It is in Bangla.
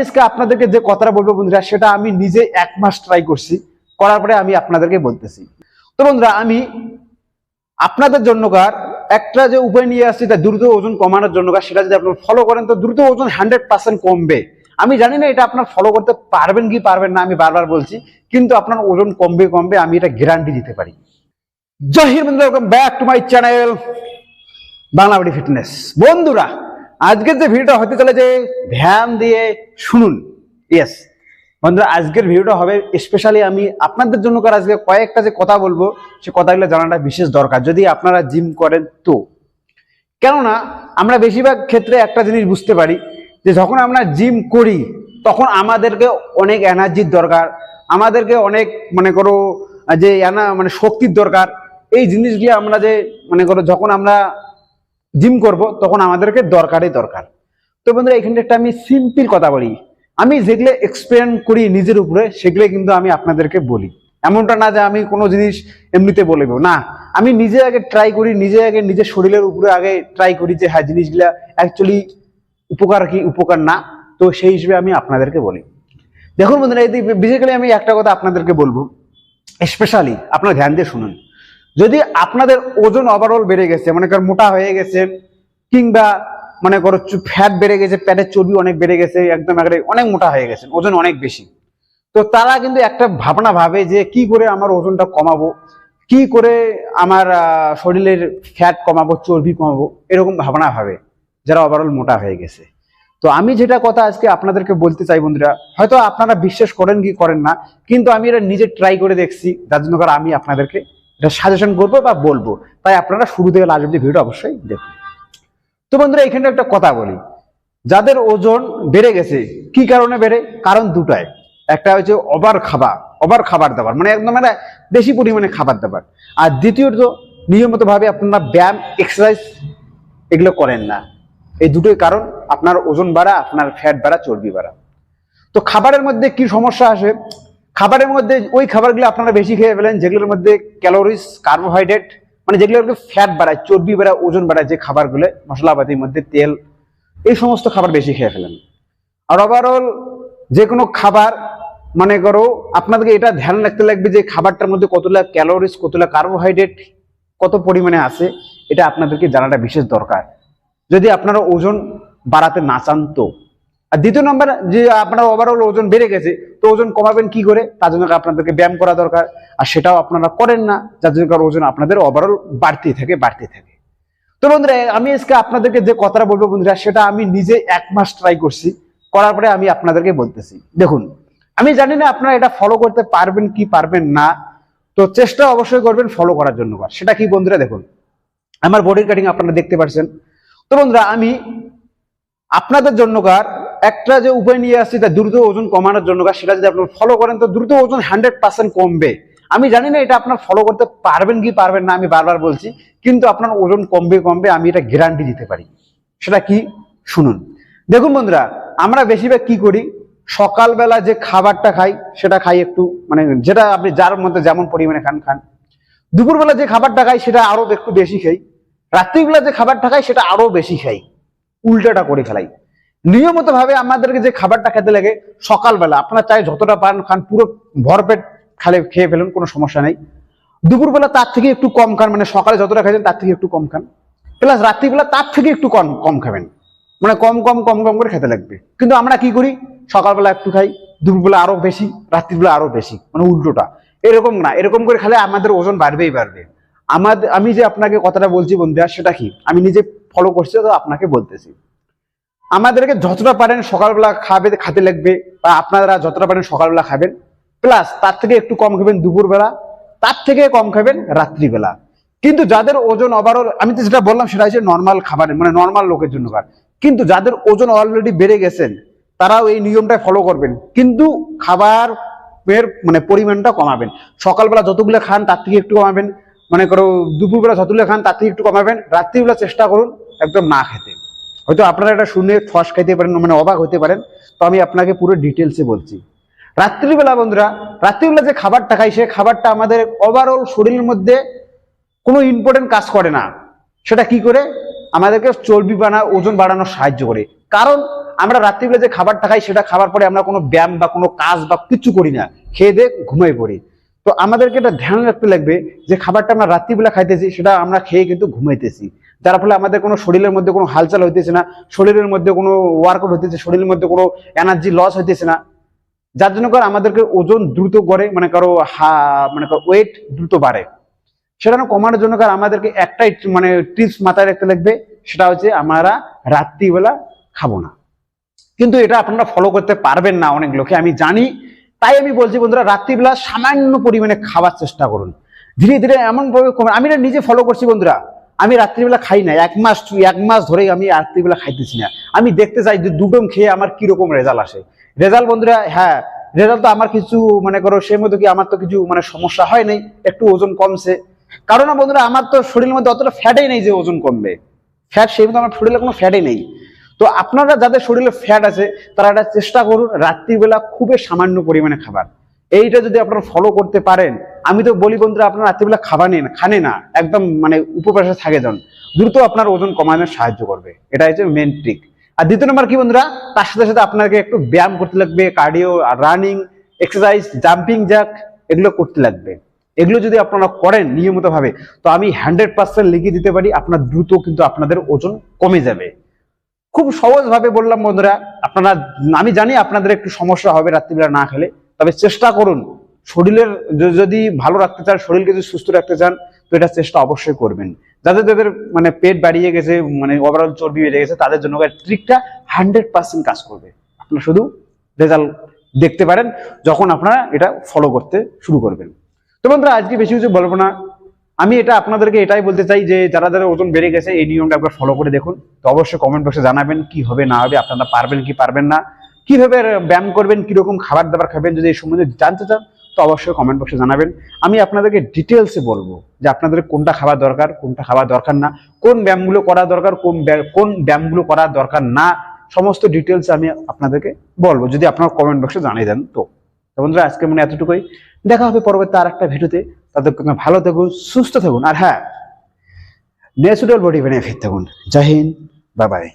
আজকে আপনাদেরকে যে কথাটা বলব বন্ধুরা, সেটা আমি নিজে এক মাস ট্রাই করছি, করার পরে আমি আপনাদেরকে বলতেছি। তো বন্ধুরা, আমি আপনাদের জন্যকার একটা যে উপায় নিয়ে আসছি, তা দ্রুত ওজন কমানোর জন্য সেটা যদি আপনার ফলো করেন, তো দ্রুত ওজন হান্ড্রেড পার্সেন্ট কমবে। আমি জানি না এটা আপনার ফলো করতে পারবেন কি পারবেন না, আমি বারবার বলছি, কিন্তু আপনার ওজন কমবে কমবে, আমি এটা গ্যারান্টি দিতে পারি। হিন্দ বন্ধুরা back to my channel Banglabari fitness বন্ধুরা আজকের যে ভিডিওটা হতে চলেছে, ধ্যান দিয়ে শুনুন। ইয়েস বন্ধুরা, আজকের ভিডিওটা হবে স্পেশালি আমি আপনাদের জন্য করে আজকে কয়েকটা যে কথা বলব, সে কথাগুলো জানাটা বিশেষ দরকার, যদি আপনারা জিম করেন তো। কেননা, আমরা বেশিরভাগ ক্ষেত্রে একটা জিনিস বুঝতে পারি, যে যখন আমরা জিম করি, তখন আমাদেরকে অনেক এনার্জির দরকার, আমাদেরকে অনেক, মনে করো, যে এনা মানে শক্তির দরকার। এই জিনিসগুলো আমরা যে, মনে করো, যখন আমরা জিম করব, তখন আমাদেরকে দরকারই দরকার। তো বন্ধুরা, এখানে একটা আমি সিম্পল কথা বলি। আমি যেগুলো এক্সপেরিয়েন্স করি নিজের উপরে সেগুলো কিন্তু আমি আপনাদেরকে বলি। এমনটা না যে আমি কোনো জিনিস এমনিতে বলে না, আমি নিজে আগে ট্রাই করি, নিজে আগে নিজের শরীরের উপরে আগে ট্রাই করি যে হ্যাঁ জিনিসগুলা অ্যাকচুয়ালি উপকার কি, উপকার না। তো সেই হিসেবে আমি আপনাদেরকে বলি। দেখুন বন্ধুরা, এই বেসিক্যালি আমি একটা কথা আপনাদেরকে বলব। স্পেশালি আপনারা ধ্যান দিয়ে শুনুন। যদি আপনাদের ওজন ওভারঅল বেড়ে গেছে, মনে করেন মোটা হয়ে গেছেন কিংবা মনে করো ফ্যাট বেড়ে গেছে প্যাটের চর্বি অনেক বেড়ে গেছে, একদম অনেক মোটা হয়ে গেছেন ওজন অনেক বেশি। তো তারা কিন্তু একটা ভাবনা ভাবে যে কি করে আমার ওজনটা কমাবো, কি করে আমার শরীরের ফ্যাট কমাবো, চর্বি কমাবো, এরকম ভাবনা ভাবে যারা ওভারঅল মোটা হয়ে গেছে। তো আমি যেটা কথা আজকে আপনাদেরকে বলতে চাই বন্ধুরা, হয়তো আপনারা বিশ্বাস করেন কি করেন না, কিন্তু আমি এটা নিজে ট্রাই করে দেখছি, যার জন্য আমি আপনাদেরকে এটা সাজেশন করব বা বলব। তাই আপনারা শুরু থেকে লাস্ট অব্দি ভিডিও অবশ্যই দেখুন। তো বন্ধুরা, এখানে একটা কথা বলি। যাদের ওজন বেড়ে গেছে, কি কারণে বেড়ে? কারণ দুটাই। একটা হচ্ছে ওভার খাবার ওভার খাবার দাবার মানে একদম মানে বেশি পরিমাণে খাবার দাবার। আর দ্বিতীয়ত নিয়মিত ভাবে আপনারা ব্যায়াম এক্সারসাইজ এগুলো করেন না। এই দুটোই কারণ, আপনার ওজন বাড়া, আপনার ফ্যাট বাড়া, চর্বি বাড়া। তো খাবারের মধ্যে কি সমস্যা আসে? খাবারের মধ্যে ওই খাবারগুলো আপনারা বেশি খেয়ে ফেলেন, যেগুলোর মধ্যে ক্যালোরিজ কার্বোহাইড্রেট মানে যেগুলো ফ্যাট বাড়ায়, চর্বি বাড়ায়, ওজন বাড়ায় যে খাবারগুলো, মশলাপাতির মধ্যে তেল, এই সমস্ত খাবার বেশি খেয়ে ফেলেন। আর ওভারঅল যে কোনো খাবার, মনে করো আপনাদেরকে এটা ধ্যান রাখতে লাগবে যে খাবারটার মধ্যে কতটা ক্যালোরিজ কতটা কার্বোহাইড্রেট কত পরিমাণে আছে, এটা আপনাদেরকে জানাটা বিশেষ দরকার। যদি আপনারা ওজন বাড়াতে না চান তো। আর দ্বিতীয় নম্বর যে আপনার ওভারঅল ওজন বেড়ে গেছে, তো ওজন কমাবেন কি করে? তার জন্য আপনাদেরকে ব্যায়াম করা দরকার। আর সেটাও আপনারা করেন না, যার জন্য ওজন আপনাদের ওভারঅল বাড়তেই থাকে বাড়তেই থাকে। তো বন্ধুরা, আমি আজকে আপনাদেরকে যে কথাটা বলব বন্ধুরা, সেটা আমি নিজে এক মাস ট্রাই করছি। করার পরে আমি আপনাদেরকে বলতেছি। দেখুন, আমি জানি না আপনারা এটা ফলো করতে পারবেন কি পারবেন না, তো চেষ্টা অবশ্যই করবেন ফলো করার জন্য সেটা কি বন্ধুরা, দেখুন, আমার বডির কাটিং আপনারা দেখতে পাচ্ছেন। তো বন্ধুরা, আমি আপনাদের জন্যকার একটা যে উপায় নিয়ে আসছি তা দ্রুত ওজন কমানোর জন্য সেটা যদি আপনার ফলো করেন, তো দ্রুত ওজন হান্ড্রেড পার্সেন্ট কমবে। আমি জানি না এটা আপনার ফলো করতে পারবেন কি পারবেন না, আমি বারবার বলছি, কিন্তু আপনার ওজন কমবে কমবে, আমি এটা গ্যারান্টি দিতে পারি। সেটা কি? শুনুন। দেখুন বন্ধুরা, আমরা বেশিরভাগ কি করি? সকালবেলা যে খাবারটা খাই, সেটা খাই একটু মানে যেটা আপনি যার মধ্যে যেমন পরিমাণে খান খান। দুপুরবেলা যে খাবারটা খাই, সেটা আরও একটু বেশি খাই। রাত্রিবেলা যে খাবারটা খাই, সেটা আরও বেশি খাই। উল্টাটা করে ফেলাই। নিয়মিত ভাবে আমাদেরকে যে খাবারটা খেতে লাগে, সকালবেলা আপনারা চাই যতটা পারেন খান, পুরো ভরপেট খালে খেয়ে ফেলুন, কোনো সমস্যা নেই। দুপুরবেলা তার থেকে একটু কম খান মানে সকালে যতটা খাইছেন তার থেকে একটু কম খান। প্লাস রাত্রিবেলা তার থেকে একটু কম কম খাবেন। মানে কম কম কম কম করে খেতে লাগবে। কিন্তু আমরা কি করি? সকালবেলা একটু খাই, দুপুরবেলা আরও বেশি, রাত্রিবেলা আরও বেশি মানে উল্টোটা। এরকম না, এরকম করে খেলে আমাদের ওজন বাড়বেই বাড়বে। আমাদের আমি যে আপনাকে কথাটা বলছি বন্ধুরা, সেটা কি? আমি নিজে ফলো করছি, তো আপনাকে বলতেছি। আমাদেরকে যতটা পারেন সকালবেলা খাবে খেতে লাগবে, বা আপনারা যতটা পারেন সকালবেলা খাবেন। প্লাস তার থেকে একটু কম খাবেন দুপুরবেলা, তার থেকে কম খাবেন রাত্রিবেলা। কিন্তু যাদের ওজন ওভারঅল আমি তো যেটা বললাম সেটা হচ্ছে নর্মাল খাবারের মানে নর্মাল লোকের জন্য কিন্তু যাদের ওজন অলরেডি বেড়ে গেছেন, তারাও এই নিয়মটা ফলো করবেন। কিন্তু খাবার এর মানে পরিমাণটা কমাবেন। সকালবেলা যতগুলো খান, তার থেকে একটু কমাবেন। মনে করো দুপুরবেলা যতগুলো খান, তার থেকে একটু কমাবেন। রাত্রিবেলা চেষ্টা করুন একদম না খেতে। হয়তো আপনারা এটা শুনে ঠস খাইতে পারেন মানে অবাক হতে পারেন। তো আমি আপনাকে পুরো ডিটেলসে বলছি। রাত্রিবেলা বন্ধুরা, রাত্রিবেলা যে খাবারটা খাই, সে খাবারটা আমাদের ওভারঅল শরীরের মধ্যে কোনো ইম্পর্টেন্ট কাজ করে না। সেটা কি করে? আমাদেরকে চর্বি বানা, ওজন বাড়ানোর সাহায্য করে। কারণ আমরা রাত্রিবেলা যে খাবারটা খাই, সেটা খাবার পরে আমরা কোনো ব্যায়াম বা কোনো কাজ বা কিছু করি না। খেয়ে দিয়ে ঘুমাই পড়ি। তো আমাদেরকে এটা ধ্যান রাখতে লাগবে যে খাবারটা আমরা রাত্রিবেলা খাইতেছি, সেটা আমরা খেয়ে কিন্তু ঘুমাইতেছি। যার ফলে আমাদের কোনো শরীরের মধ্যে কোনো হালচাল হইতেছে না, শরীরের মধ্যে কোনো ওয়ার্কআউট হইতেছে, শরীরের মধ্যে কোনো এনার্জি লস হইতেছে না। যার জন্য করে আমাদেরকে ওজন দ্রুত করে মানে কারও হা মানে ওয়েট দ্রুত বাড়ে। সেটা কমানোর জন্য কার আমাদেরকে একটাই মানে টিপস মাথায় রাখতে লাগবে, সেটা হচ্ছে আমরা রাত্রিবেলা খাব না। কিন্তু এটা আপনারা ফলো করতে পারবেন না অনেক লোকে, আমি জানি তাই আমি বলছি বন্ধুরা, রাত্রিবেলা সামান্য পরিমাণে খাবার চেষ্টা করুন। ধীরে ধীরে এমন ভাবে কমে আমি এটা নিজে ফলো করছি বন্ধুরা। আমি রাত্রিবেলা খাই না, এক মাস এক মাস ধরেই আমি রাত্রিবেলা খাইতেছি না। আমি দেখতে চাই যে দুটোম খেয়ে আমার কীরকম রেজাল্ট আসে। রেজাল্ট বন্ধুরা হ্যাঁ রেজাল্ট তো আমার কিছু, মনে করো সে মতো কি আমার তো কিছু মানে সমস্যা হয় নাই, একটু ওজন কমছে। কারণ বন্ধুরা, আমার তো শরীরের মধ্যে অতটা ফ্যাটই নেই যে ওজন কমবে। ফ্যাট সেই মতো আমার শরীরে কোনো ফ্যাটই নেই। তো আপনারা যাদের শরীরে ফ্যাট আছে, তারা এটা চেষ্টা করুন রাত্রিবেলা খুবই সামান্য পরিমাণে খাবার। এইটা যদি আপনারা ফলো করতে পারেন, আমি তো বলি বন্ধুরা, আপনারা রাত্রিবেলা খাবার নেন, খানে না, একদম মানে উপবাসে থাকে যান। দ্রুত আপনার ওজন কমানোর সাহায্য করবে। এটা হচ্ছে মেন ট্রিক আর দ্বিতীয় নম্বর কি বন্ধুরা? তার সাথে সাথে আপনাকে একটু ব্যায়াম করতে লাগবে cardio running exercise jumping jack এগুলো করতে লাগবে। এগুলো যদি আপনারা করেন নিয়মিতভাবে, তো আমি হান্ড্রেড পার্সেন্ট লিখে দিতে পারি, আপনার দ্রুত কিন্তু আপনাদের ওজন কমে যাবে। খুব সহজ ভাবে বললাম, বন্ধুরা, আপনারা, আমি জানি আপনাদের একটু সমস্যা হবে রাত্রিবেলা না খেলে, তবে চেষ্টা করুন। শরীরের যদি ভালো রাখতে চান, শরীরকে যদি সুস্থ রাখতে চান, তো এটা চেষ্টা অবশ্যই করবেন। যাদের যাদের মানে পেট বাড়িয়ে গেছে মানে ওভারঅল চর্বি বেড়ে গেছে, তাদের জন্য ট্রিকটা হান্ড্রেড পার্সেন্ট কাজ করবে। আপনারা শুধু রেজাল্ট দেখতে পারেন, যখন আপনারা এটা ফলো করতে শুরু করবেন। তো বন্ধুরা, আজকে বেশি কিছু বলব না। আমি এটা আপনাদেরকে এটাই বলতে চাই যে যারা যারা ওজন বেড়ে গেছে, এই নিয়মটা একবার ফলো করে দেখুন। তো অবশ্যই কমেন্ট বক্সে জানাবেন কি হবে, না হবে, আপনারা পারবেন কি পারবেন না। কীভাবে ব্যায়াম করবেন, কীরকম খাবার দাবার খাবেন, যদি এই সম্বন্ধে জানতে চান, তো অবশ্যই কমেন্ট বক্সে জানাবেন। আমি আপনাদেরকে ডিটেলসে বলব যে আপনাদের কোনটা খাবার দরকার, কোনটা খাবার দরকার না, কোন ব্যায়ামগুলো করা দরকার, কোন কোন ব্যায়ামগুলো করা দরকার না, সমস্ত ডিটেলস আমি আপনাদেরকে বলব। যদি আপনারা কমেন্ট বক্সে জানিয়ে দেন, তো। বন্ধুরা আজকে মনে এতটুকুই। দেখা হবে পরবর্তী আর একটা ভিডিওতে তাদের ভালো থাকুন, সুস্থ থাকুন, আর হ্যাঁ ন্যাচুরাল বডি বেনিফিট থাকুন। জয় হিন্দ বাবাই বাই।